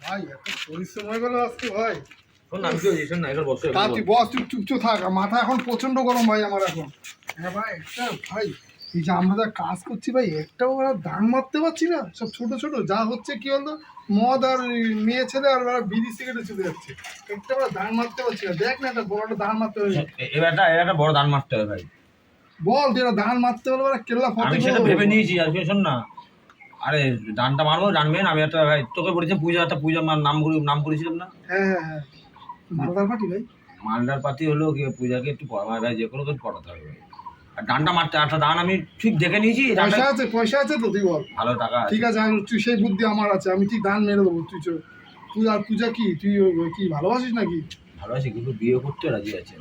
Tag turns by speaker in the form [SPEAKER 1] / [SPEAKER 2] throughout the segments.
[SPEAKER 1] ভাই এত পরিশ্রম হয়ে গেল আজকে ভাই।
[SPEAKER 2] শোন আমি কি হয়েছি না এখানে বসে
[SPEAKER 1] তা তুই বস। চুপ চুপ চুপ থাক। মাথা এখন প্রচণ্ড গরম ভাই আমার এখন। হ্যাঁ ভাই একটা ভাই এই যে আমরা যা কাজ করছি ভাই একটাও ওরা দান মারতে পারছি না। সব ছোট ছোট যা হচ্ছে কি হলো মদ আর মেয়ে ছেলে আর ওরা বিড়ি সিগারেটে চলে যাচ্ছে। একটা ওরা দান মারতে পারছি না। দেখ না একটা বড় একটা দান মারতে হবে
[SPEAKER 2] এ- একটা বড় দান মারতে হবে ভাই।
[SPEAKER 1] বল যেটা ধান মারতে হলে ওরা কেল্লা ফতে
[SPEAKER 2] আমি সেটা ভেবে নিয়েছি আর শোন না আরে দানটা মারবো জানবেন আমি একটা ভাই তোকে বলেছি পূজা একটা পূজা মার নাম করে নাম করেছিলাম না?
[SPEAKER 1] হ্যাঁ হ্যাঁ হ্যাঁ। মালদার পাটি ভাই?
[SPEAKER 2] মালদার পাতি হলো কি পূজাকে একটু পড়া ভাই যে কোনো কিছু পড়াতে হবে ভাই। আর ডানটা মারতে একটা দান আমি ঠিক দেখে নিয়েছি
[SPEAKER 1] পয়সা আছে পয়সা আছে তো তুই বল।
[SPEAKER 2] ভালো টাকা
[SPEAKER 1] ঠিক আছে আমি তুই সেই বুদ্ধি আমার আছে আমি ঠিক ধান মেরে দেবো তুই চো তুই আর পূজা কি? তুই কি ভালোবাসিস নাকি?
[SPEAKER 2] ভালোবাসি কিন্তু বিয়ে করতে রাজি আছে।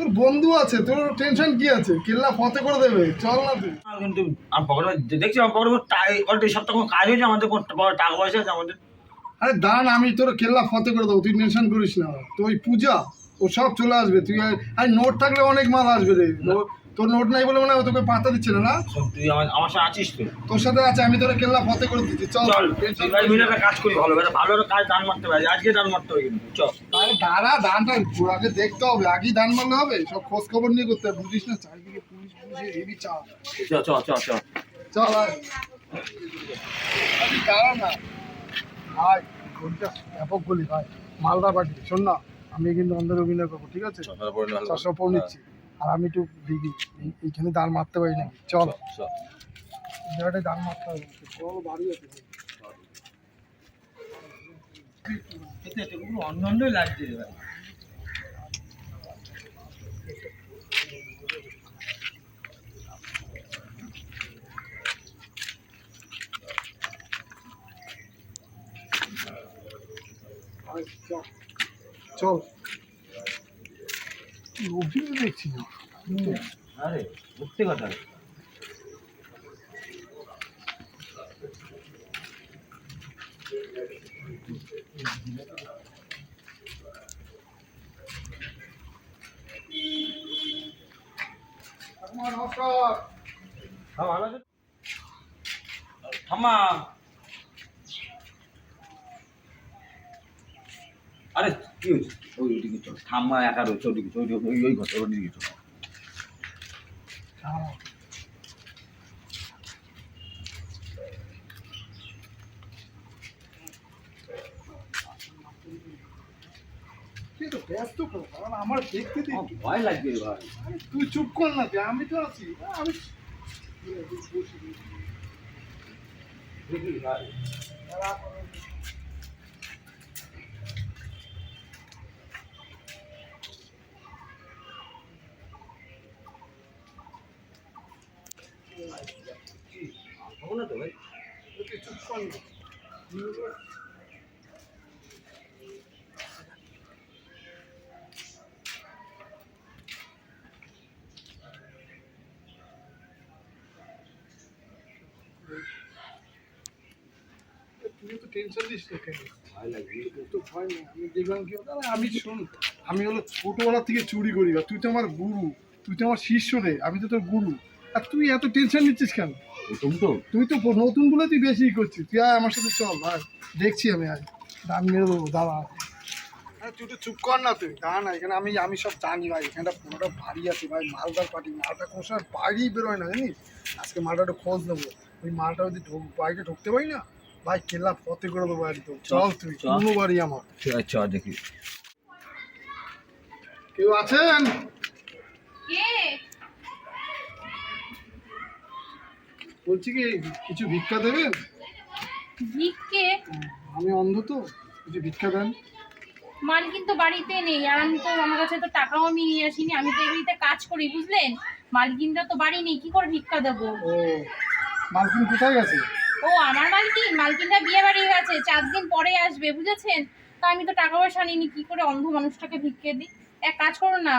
[SPEAKER 1] তোর বন্ধু আছে তোর টেনশন কি আছে? কেল্লা ফতে করে দেবে চল না তুই।
[SPEAKER 2] কিন্তু আমার পকেটে দেখছি আমার পকেটে সপ্তাহ কোনো কাজ হয়েছে? আমাদের টাকা পয়সা আছে আমাদের?
[SPEAKER 1] আরে দাঁড়ান আমি তোর কেল্লা ফতে করে দেবো তুই টেনশন করিস না। তো ওই পূজা ও সব চলে আসবে। তুই আর নোট থাকলে অনেক মাল আসবে রে। নো- তোর নোট নাই বলে মনে হয় তোকে পাতা দিচ্ছে না না?
[SPEAKER 2] তুই আমার আমার সাথে আছিস তো।
[SPEAKER 1] তোর সাথে আছে আমি তোর কেল্লা ফতে করে দিচ্ছি চল।
[SPEAKER 2] চল ভাই মিলে একটা কাজ করি ভালো একটা ভালো কাজ দান মারতে হবে আজকে দান মারতে হবে কিন্তু চল।
[SPEAKER 1] আরে দাঁড়া ধানটা আগে দেখতে হবে আগেই ধান মারলে হবে সব খোঁজ খবর নিয়ে করতে বুঝিস না চারিদিকে পুলিশ পুলিশ হেভি চাপ।
[SPEAKER 2] চ চ চ চ
[SPEAKER 1] চল আয়। দাঁড়া না। ভাই গোলটা ব্যাপক গলি ভাই মালদা পার্টি শোন না আমি কিন্তু অন্ধের অভিনয় করব ঠিক আছে? চারশো পৌ নিচ্ছি আর আমি একটু দেখি এইখানে দান মারতে পারি নাকি? চল। জায়গাটায় দান মারতে হবে। চল বাড়ি আছে।
[SPEAKER 2] অন্য অন্যই লাগছে ভাই
[SPEAKER 1] চল। চল দেখছি না।
[SPEAKER 2] আরে সত্যি কথা
[SPEAKER 1] ঠাকুমা, নমস্কার
[SPEAKER 2] হ্যাঁ ভালো আছে থামা আরে কি হয়েছে ওই ওইদিকে চল থামা একা রয়েছে ওইদিকে চল, ওই ওই ওই ঘর ওইদিকে চল
[SPEAKER 1] দাঁড়াও। তুই তো ব্যস্ত কর কারণ আমার দেখতে দিন
[SPEAKER 2] ভয় লাগছে রে ভাই।
[SPEAKER 1] তুই চুপ কর না আমি তো আছি। আমি
[SPEAKER 2] দেখি ভাই হব না তো ভাই
[SPEAKER 1] তুই চুপ কর না তুই তো টেনশন দিস তো নেই আমি আরে শোন আমি হলো ছোটবেলা থেকে চুরি করি তুই তো আমার গুরু তুই তো আমার শিষ্য রে আমি তো তোর গুরু। আর তুই এত টেনশন নিচ্ছিস কেন?
[SPEAKER 2] প্রথম তো।
[SPEAKER 1] তুই তো নতুন বলে তুই বেশি করছিস। তুই আয় আমার সাথে চল ভাই দেখছি আমি আজ দাম মেরে দেবো দাঁড়া। আরে তুই তো চুপ কর না তুই দাঁড়া না এখানে আমি আমি সব জানি ভাই এখানটা পুরোটা ভারী আছে ভাই মালদার পাটি মালটা কোনো সময় বাইরেই বেরোয় না জানিস? আজকে মালটা একটু খোঁজ নেব। ওই মালটা যদি ঢোক বাড়িতে ঢুকতে পারি না ভাই কেল্লা ফতে করে দেবো একদম। চল তুই কোনো বাড়ি আমার।
[SPEAKER 2] চল দেখি।
[SPEAKER 1] কেউ আছেন?
[SPEAKER 3] কে?
[SPEAKER 1] বলছি কি কিছু ভিক্ষা দেবেন?
[SPEAKER 3] ভিক্ষে?
[SPEAKER 1] আমি অন্ধ তো কিছু ভিক্ষা দেন।
[SPEAKER 3] মালকিন তো বাড়িতে নেই আর আমি তো আমার কাছে তো টাকাও আমি নিয়ে আসিনি আমি তো এগুলিতে কাজ করি বুঝলেন? মালকিনটা তো বাড়ি নেই কি করে ভিক্ষা দেবো?
[SPEAKER 1] ও মালকিন কোথায় গেছে?
[SPEAKER 3] ও আমার মালকিন মালকিনটা বিয়ে বাড়ি গেছে চার দিন পরে আসবে বুঝেছেন? তা আমি তো টাকা পয়সা নিইনি কি করে অন্ধ মানুষটাকে ভিক্ষে দিই? এক কাজ করো না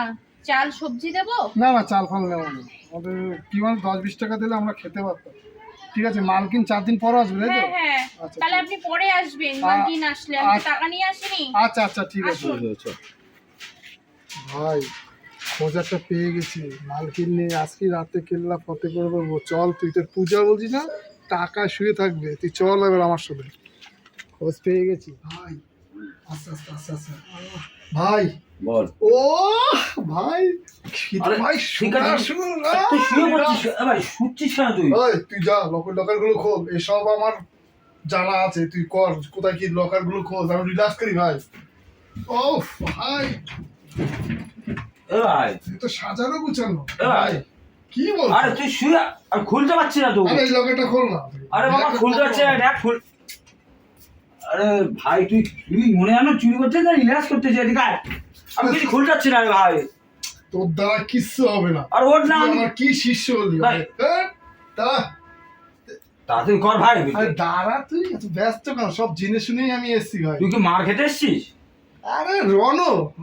[SPEAKER 3] চাল সবজি দেবো?
[SPEAKER 1] না না চাল ফাল নেওয়া নেই আমাদের কি মানে দশ বিশ টাকা দিলে আমরা খেতে পারতাম। ঠিক আছে মালকিন চার দিন পর আসবে তাই
[SPEAKER 3] হ্যাঁ
[SPEAKER 1] তো?
[SPEAKER 3] হ্যাঁ
[SPEAKER 1] আচ্ছা,
[SPEAKER 3] তাহলে আপনি পরে আসবেন মালকিন আসলে আমি
[SPEAKER 1] আচ্ছা।
[SPEAKER 3] টাকা নিয়ে আসিনি।
[SPEAKER 1] আচ্ছা আচ্ছা ঠিক আছে। ভাই খোঁজ একটা পেয়ে গেছি। মালকিন নিয়ে আজকে রাতে কেল্লা ফতে করে দেবো চল তুই তোর পূজা বলছিস না? টাকা শুয়ে থাকবে তুই চল এবার আমার সাথে। খোঁজ পেয়ে গেছি। ভাই আস্তে আস্তে আস্তে আস্তে। ভাই
[SPEAKER 2] বল।
[SPEAKER 1] ও ভাই
[SPEAKER 2] আরে,
[SPEAKER 1] ভাই। শোনা শোনা
[SPEAKER 2] তুই শুয়ে পড়ছিস ভাই শুচ্ছিস কেন তুই?
[SPEAKER 1] ওই তুই যা লকার লকারগুলো খোল। এসব আমার জানা আছে তুই কর কোথায় কি লকারগুলো খোঁজ আমি রিল্যাক্স করি ভাই। ও ভাই।
[SPEAKER 2] ভাই।
[SPEAKER 1] তুই তো সাজানো গুছানো।
[SPEAKER 2] ভাই।
[SPEAKER 1] কি বল
[SPEAKER 2] আরে তুই শুয়ে আর খুলতে পারছি না তো।
[SPEAKER 1] আরে এই লকারটা খোল না।
[SPEAKER 2] আরে বাবা খুলতে পারছি না দেখ খুল। আরে ভাই তুই তুই মনে জানো চুরি করতে না রিল্যাক্স করতে চাই। আমি কিছু খুলতে পারছি না ভাই।
[SPEAKER 1] তোর দ্বারা কিচ্ছু হবে না।
[SPEAKER 2] আর ওর না
[SPEAKER 1] আমার কি শিষ্য হলি ভাই।
[SPEAKER 2] ভাই।
[SPEAKER 1] দাঁড়া।
[SPEAKER 2] তাড়াতাড়ি কর ভাই।
[SPEAKER 1] আরে দাঁড়া তুই এত ব্যস্ত কেন? সব জেনে শুনেই আমি এসছি ভাই।
[SPEAKER 2] তুই কি মার খেতে এসছিস?
[SPEAKER 1] আরে রন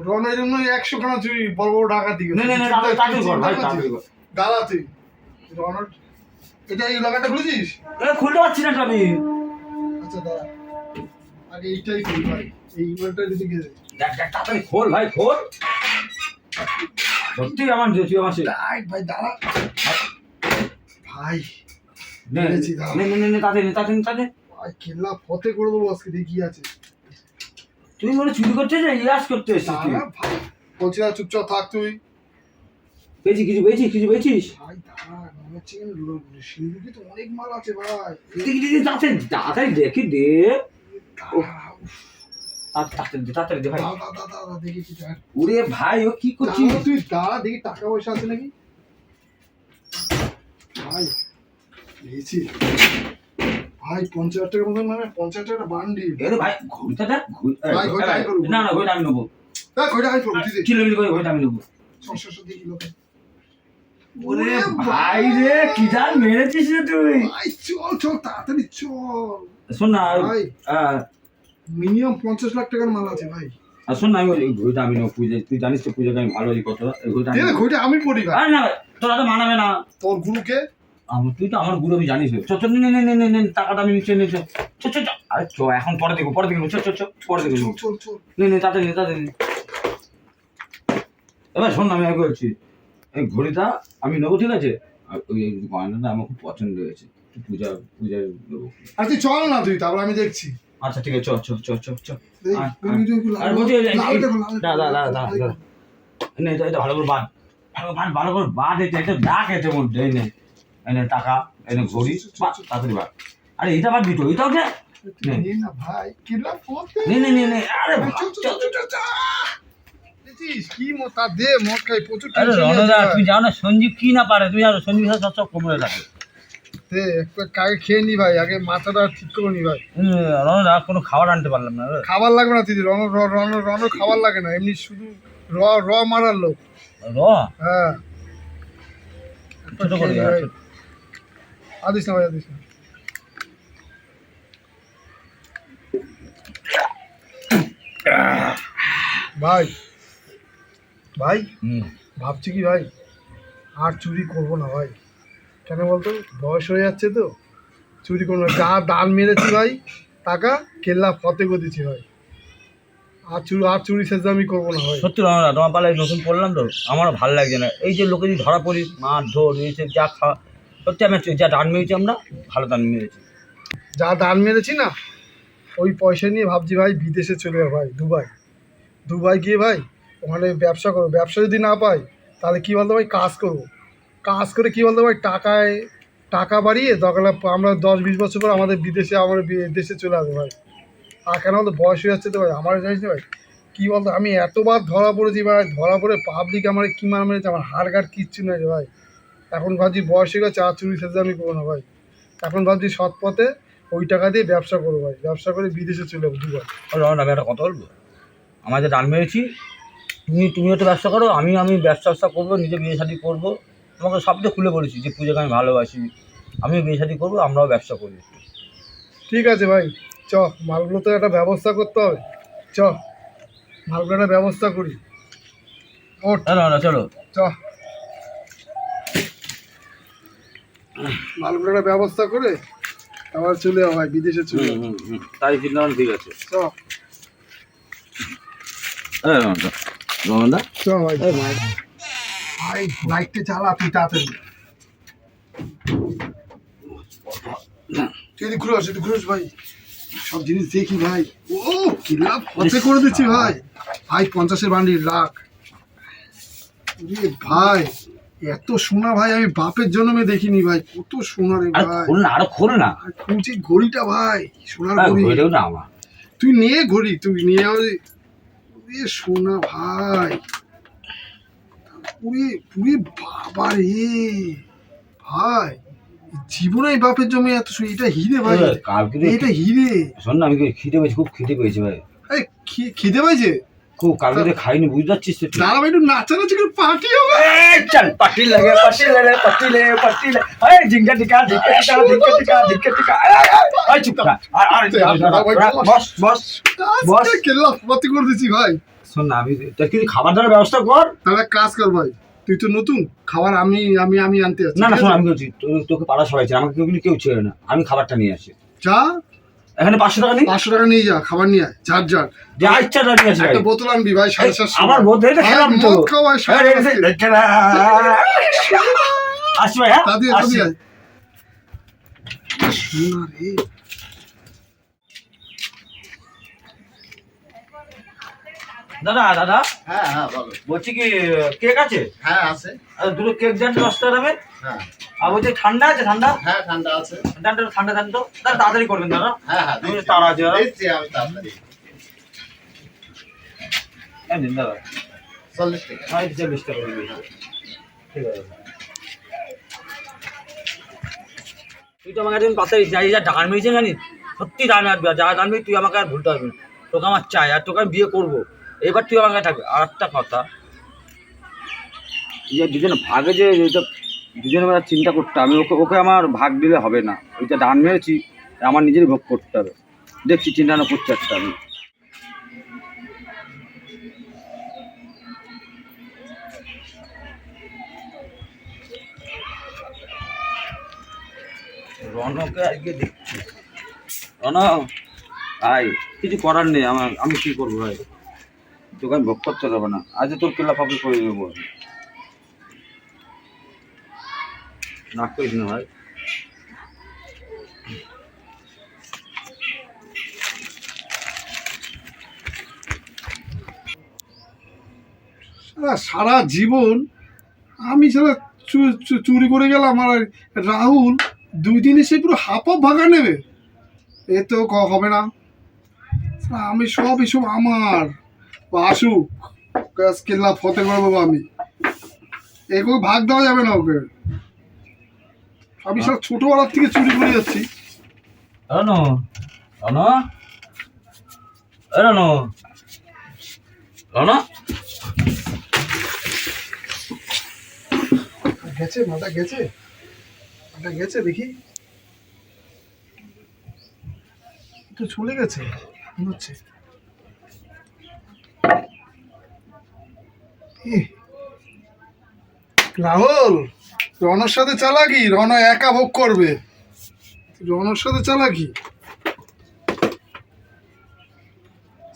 [SPEAKER 1] রন এর জন্য একশো খানা চুরি বড় বড় টাকা দিকে
[SPEAKER 2] না না না তাড়াতাড়ি কর ভাই তাড়াতাড়ি কর।
[SPEAKER 1] দাঁড়া তুই এটা এই লাগাটা খুলেছিস?
[SPEAKER 2] খুলতে পারছি না আমি।
[SPEAKER 1] আচ্ছা দাঁড়া। আগে এইটাই করি ভাই। এই ইমেলটা যদি
[SPEAKER 2] দেখ দেখ তাড়াতাড়ি খোল ভাই খোল। সত্যি আমার যে তুই আমার সে-
[SPEAKER 1] ভাই দাঁড়া। ভাই
[SPEAKER 2] নে
[SPEAKER 1] পেরেছি, দাঁড়া।
[SPEAKER 2] নে নে নে, নে নে, তাড়াতাড়ি নে, তাড়াতাড়ি
[SPEAKER 1] ভাই খেলা ফতে করে দেবো আজকে দেখি আছে।
[SPEAKER 2] তুই মনে চুরি করতে যাই রিলাক্স করতে এসছিস
[SPEAKER 1] ভাই। বলছি না চুপচাপ থাক তুই।
[SPEAKER 2] পেয়েছি কিছু পেয়েছিস কিছু পেয়েছিস?
[SPEAKER 1] ভাই দাঁড়া মনে হচ্ছে সিন্ধুকি তো অনেক মাল আছে ভাই।
[SPEAKER 2] দেখি দেখি তাড়াতাড়ি তাড়াতাড়ি দেখি দে? তাড়াতাড়ি দে ভাই।
[SPEAKER 1] দাঁড়া, দাঁড়া, দাঁড়া, দেখি
[SPEAKER 2] ওরে ভাই ও কি করছিস?
[SPEAKER 1] তুই দাঁড়া দেখি টাকা পয়সা আছে নাকি? ভাই পেয়েছি। ভাই পঞ্চাশ টাকার মতন মানে পঞ্চাশ টাকা বান্ডি
[SPEAKER 2] এরে ভাই ঘড়িটা দেখ
[SPEAKER 1] ঘড়িটা আমি
[SPEAKER 2] ঘড়িটা নেব। করে ঘড়িটা আমি নেব।
[SPEAKER 1] ছশো দেখি লোকে
[SPEAKER 2] ওরে
[SPEAKER 1] ওরে
[SPEAKER 2] ভাই রে কি জাল মেরেছিস রে তুই?
[SPEAKER 1] ভাই চল চল তাড়াতাড়ি চল।
[SPEAKER 2] শোন না
[SPEAKER 1] মিনিমাম পঞ্চাশ লাখ টাকার মাল আছে ভাই।
[SPEAKER 2] আর শোন না আমি ঘড়িটা আমি পুজো তুই জানিস তো পুজোকে আমি ভালো কত এই ঘড়িটা আমি
[SPEAKER 1] দে না,
[SPEAKER 2] নেব।
[SPEAKER 1] ঘড়িটা আমি পড়ি
[SPEAKER 2] আরে না তোরা তো মানাবে না।
[SPEAKER 1] তোর গুরুকে?
[SPEAKER 2] আমার তুই তো আমার গুরু আমি জানিস। চ চ নে নে নে নে নে টাকাটা আমি নিচে নিচে চ। আরে চ এখন পরে দেখব পরে দেখব চ চ চ পরে
[SPEAKER 1] চল
[SPEAKER 2] নে নে। এবার শোন না, আমি আগে বলছি। এই ঘড়িটা আমি নেব ঠিক আছে? আর ওই গয়নাটা আমার খুব পছন্দ হয়েছে। পূজা নেব।
[SPEAKER 1] আর তুই চল না তুই তারপর আমি দেখছি।
[SPEAKER 2] আচ্ছা ঠিক আছে আর বলছি, দাঁড়া। এটা এটা ভালো করে বাঁধ। ভালো বাঁধ ভালো করে বাঁধ এটা এটা ডাক এতে মধ্যে এই নে। এনে টাকা এনে ঘড়ি তাড়াতাড়ি বাঁধ। আরে এটা বাদ দিত এটাও
[SPEAKER 1] নে। না। ভাই কিলা পথে?
[SPEAKER 2] নে নে নে নে আরে
[SPEAKER 1] চল,
[SPEAKER 2] বাহ,
[SPEAKER 1] চল,
[SPEAKER 2] চল।
[SPEAKER 1] কি দে মদ খাই প্রচুর
[SPEAKER 2] রণদা জানো না সঞ্জীব কি না পারে জানো সঞ্জীব সব সব কমরে রাখে
[SPEAKER 1] দে একটু কাকে খেয়ে নি ভাই? আগে মাথাটা ঠিক করে নি ভাই।
[SPEAKER 2] রণদা কোনো খাবার আনতে পারলাম না
[SPEAKER 1] খাবার লাগবে না দিদি রণ রণ রণ রণ খাবার লাগে না এমনি শুধু র র মারার লোক।
[SPEAKER 2] র?
[SPEAKER 1] হ্যাঁ।
[SPEAKER 2] ছোট করে
[SPEAKER 1] ভাই।
[SPEAKER 2] ছোট।
[SPEAKER 1] আদিস না ভাই আদিস না। ভাই। ভাই? ভাবছি কি ভাই? আর চুরি করব না ভাই। কেন বলতো? বয়স হয়ে যাচ্ছে তো। চুরি করব না। যা দান মেরেছি ভাই টাকা কেল্লা ফতে দিচ্ছি ভাই। আর চুরি আর চুরি শেষ আমি করব না ভাই।
[SPEAKER 2] সত্যি রণদা তোমার পালায় নতুন পড়লাম তো। আমারও ভালো লাগছে না। এই যে লোকে যদি ধরা পড়ি মার ধর এসে যা খাওয়া সত্যি আমি যা দান মেরেছি আমরা ভালো দান মেরেছি।
[SPEAKER 1] যা দান মেরেছি না ওই পয়সা নিয়ে ভাবছি ভাই বিদেশে চলে যাব ভাই দুবাই। দুবাই গিয়ে ভাই ওখানে ব্যবসা করব। ব্যবসা যদি না পাই, তাহলে কী বলতো ভাই, কাজ করব। কাজ করে কী বলতো ভাই, টাকায়, টাকা বাড়িয়ে দরকার আমরা দশ বিশ বছর পর আমাদের বিদেশে আমার দেশে চলে আসব ভাই। আর কেন বলতো, বয়স হয়ে যাচ্ছে তো ভাই, আমার জানিস ভাই, কী বলতো, আমি এতবার ধরা পড়েছি ভাই, ধরা পড়ে পাবলিক আমার কী মার মেরেছে, আমার হাড় গাড় কিচ্ছু নেই ভাই। এখন ভাবছি বয়স হয়ে গেছে আর চুরি শেষে আমি করব না ভাই। এখন ভাবছি সৎ পথে ওই টাকা দিয়ে ব্যবসা করব ভাই, ব্যবসা করে বিদেশে চলে যাব
[SPEAKER 2] রণদা আমি একটা কথা বলব? আমার যে দান মেরেছি তুমি তুমিও তো ব্যবসা করো আমি আমি ব্যবসা ব্যবসা করব নিজে বিয়ে শাদি করব। তোমাকে সব তো খুলে বলেছি যে পুজোকে আমি ভালোবাসি। আমিও বিয়ে শাদি করব আমরাও ব্যবসা করি।
[SPEAKER 1] ঠিক আছে ভাই চ মালগুলো তো একটা ব্যবস্থা করতে হবে। চ মালগুলো একটা ব্যবস্থা করি।
[SPEAKER 2] চলো রণদা চলো।
[SPEAKER 1] চ। মালগুলো একটা ব্যবস্থা করে আবার চলে যাব ভাই বিদেশে চলে
[SPEAKER 2] তাই ঠিক আছে।
[SPEAKER 1] চ।
[SPEAKER 2] হ্যাঁ
[SPEAKER 1] ভাই। ভাই লাইটটা চালা তুই তাড়াতাড়ি। তুই ঘুরে আস ঘুরে ভাই। সব জিনিস দেখি ভাই। ও কি লাভ? কত করে দিচ্ছি ভাই। ভাই পঞ্চাশের বান্ডিল রাখ। ভাই এত সোনা ভাই আমি বাপের জন্মে দেখিনি ভাই। কত সোনা রে ভাই।
[SPEAKER 2] খোল না আরও খোল না।
[SPEAKER 1] খুঁজি ঘড়িটা ভাই সোনার ঘড়ি। তুই নিয়ে ঘড়ি তুই নিয়ে ওরে সোনা ভাই। পুরি পুরি বাবা রে। ভাই জীবনে বাপের জমি এত শুনি এটা হিরে ভাই। এটা হিরে।
[SPEAKER 2] শোন না আমি খিদে পেয়েছি খুব খিদে পেয়েছি ভাই।
[SPEAKER 1] খিদে পাইছে?
[SPEAKER 2] কালকে তো খাইনি বুঝতে পারছিস তো তুই?
[SPEAKER 1] একটু নাচানাচি করে পার্টি হবে।
[SPEAKER 2] চল পাটি লাগে পাটি লাগে পাটি লাগে পাটি লাগে। এই জিঙ্গা টিকা টিকা টিকা টিকা। চুপ। আর আর বস বস বস।
[SPEAKER 1] কেল্লা ফতি করে দিচ্ছি ভাই?
[SPEAKER 2] শোন না আমি তা কিছু খাবার দাবার ব্যবস্থা কর।
[SPEAKER 1] তাহলে কাজ কর ভাই। তুই তো নতুন খাবার আমি আমি আমি আনতে
[SPEAKER 2] না না শোন আমি তোকে পাড়া সবাই আমাকে কেউ কেউ ছেড়ে না। আমি খাবারটা নিয়ে আসি।
[SPEAKER 1] যা
[SPEAKER 2] এখানে পাঁচশো টাকা নিই
[SPEAKER 1] পাঁচশো টাকা নিয়ে যা খাবার নিয়ে আয় যার ঝাড়
[SPEAKER 2] যা ইচ্ছা তা নিয়ে আসি
[SPEAKER 1] একটা বোতল আনবি ভাই সাড়ে সাতশো
[SPEAKER 2] আমার হয়ে খেলাম তো আসি ভাই হ্যাঁ
[SPEAKER 1] দাদি। দাদি
[SPEAKER 4] হ্যাঁ হ্যাঁ বলো।
[SPEAKER 2] বলছি কি কেক আছে?
[SPEAKER 4] হ্যাঁ আছে।
[SPEAKER 2] আর দুটো কেক দেন দশটা দামের
[SPEAKER 4] হ্যাঁ।
[SPEAKER 2] আর বলছি ঠান্ডা আছে ঠান্ডা?
[SPEAKER 4] হ্যাঁ ঠান্ডা আছে।
[SPEAKER 2] ঠান্ডা ঠান্ডা দেন তো। দাদা তাড়াতাড়ি করবেন দাদা।
[SPEAKER 4] হ্যাঁ হ্যাঁ
[SPEAKER 2] তাড়া আছে
[SPEAKER 4] দিচ্ছি আমি তাড়াতাড়ি।
[SPEAKER 2] হ্যাঁ দিন দাদা।
[SPEAKER 4] চল্লিশ টাকা।
[SPEAKER 2] হ্যাঁ চল্লিশ টাকা ঠিক আছে তুই তো আমাকে একদিন পাশে যাই যা ডান মেরেছে জানিস? সত্যি ডান আসবে আর যা ডান তুই আমাকে আর ভুলতে পারবি না। তোকে আমার চাই আর তোকে আমি বিয়ে করব। এবার তুই আমাকে থাকবে আর একটা কথা, যে দুজনে ভাগে যে এটা দুজনে আমরা চিন্তা করতে আমি ওকে ওকে আমার ভাগ দিলে হবে না। ওইটা ডান মেরেছি, আমার নিজেরই ভোগ করতে হবে। দেখছি চিন্তা না করতে একটা আমি। রনকে আজকে দেখছি। রন ভাই, কিছু করার নেই, আমার আমি কি করব, ভাই? তোকে ভোগ করতে দেবো না। আজ তোর কেলা ফাঁকি করে দেবো। না করিস না ভাই।
[SPEAKER 1] সারা জীবন আমি চু- চুরি করে গেলাম, আর রাহুল দুই দিনে সে পুরো হাফ হাফ ভাগা নেবে। এ তো হবে না? আমি সব এসব আমার। ও আসুক ফতে করে দেবো আমি। এগুলো ভাগ দেওয়া যাবে না ওকে। আমি সব ছোটবেলার থেকে চুরি করে যাচ্ছি।
[SPEAKER 2] রন রন। এ রন। রন।
[SPEAKER 1] গেছে মাথা গেছে। মাথা গেছে দেখি। তো চলে গেছে মনে হচ্ছে। রাহুল, রনর সাথে চালাকি? রন একা ভোগ করবে। রনর সাথে চালাকি?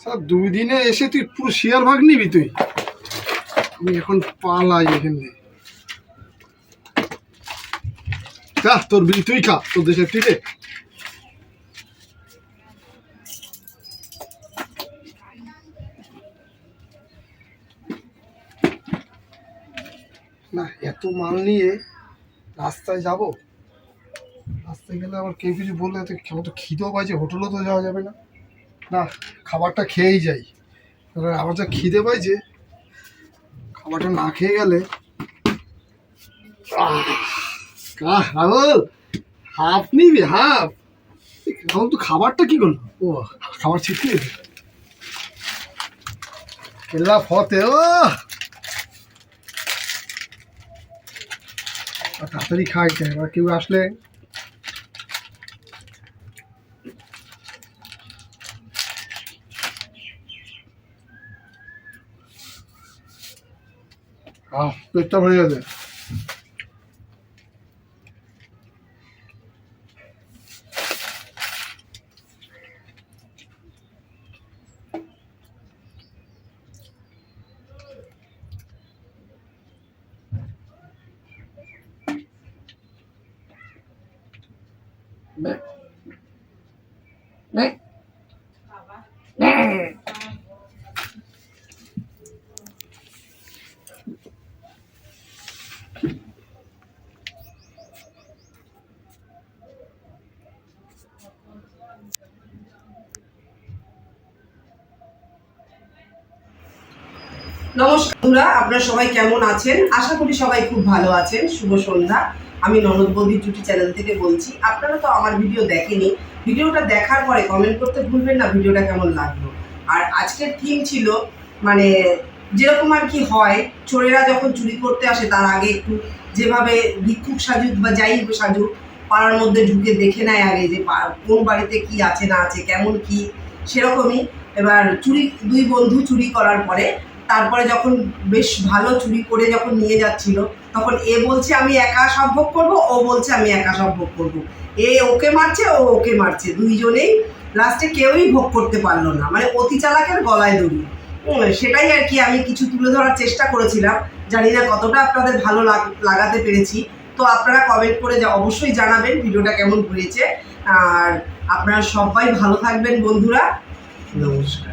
[SPEAKER 1] স্যার, দুই দিনে এসে তুই পুরো শেয়ার ভাগ নিবি তুই। আমি এখন পালাই এখানে। যা, তোর বিড়ি তুই খা, তোর দেশের টিটে না, এত মাল নিয়ে রাস্তায় যাব? রাস্তায় গেলে আবার কেউ কিছু বললে তো কেমন তো খিদেও পাইছে, হোটেলও তো যাওয়া যাবে না। না, খাবারটা খেয়েই যাই। আমার যা খিদে পাইছে, খাবারটা না খেয়ে গেলে রাহুল, হাফ নিবি, হাফ। রাহুল তো খাবারটা কি করল ও, খাবার ছিটকে কেল্লা ফতে, ও! তাড়াতাড়ি খাই চাই এবার কেউ আসলে পেটটা ভরে গেছে
[SPEAKER 5] নমস্কার বন্ধুরা আপনারা সবাই কেমন আছেন? আশা করি সবাই খুব ভালো আছেন। শুভ সন্ধ্যা। আমি ননদ বৌদির জুটি চ্যানেল থেকে বলছি, আপনারা তো আমার ভিডিও দেখেনি ভিডিওটা দেখার পরে কমেন্ট করতে ভুলবেন না ভিডিওটা কেমন লাগল? আর আজকের থিম ছিল মানে যেরকম আর কি হয়, চোরেরা যখন চুরি করতে আসে, তার আগে একটু যেভাবে ভিক্ষুক সাজুক বা যাই সাজুক, পাড়ার মধ্যে ঢুকে দেখে নেয় আগে যে কোন বাড়িতে কি আছে না আছে, কেমন কি, সেরকমই। এবার চুরি, দুই বন্ধু চুরি করার পরে তারপরে যখন বেশ ভালো চুরি করে যখন নিয়ে যাচ্ছিল, তখন এ বলছে, আমি একা সব ভোগ করব, ও বলছে, আমি একা সব ভোগ করব। এ ওকে মারছে, ও ওকে মারছে। দুইজনেই লাস্টে কেউই ভোগ করতে পারল না। মানে অতি চালাকের গলায় দড়ি। সেটাই আর কি আমি কিছু তুলে ধরার চেষ্টা করেছিলাম। জানি না কতটা আপনাদের ভালো লাগ- লাগাতে পেরেছি। তো আপনারা কমেন্ট করে অবশ্যই জানাবেন ভিডিওটা কেমন ঘুরেছে আর আপনারা সবাই ভালো থাকবেন, বন্ধুরা। নমস্কার।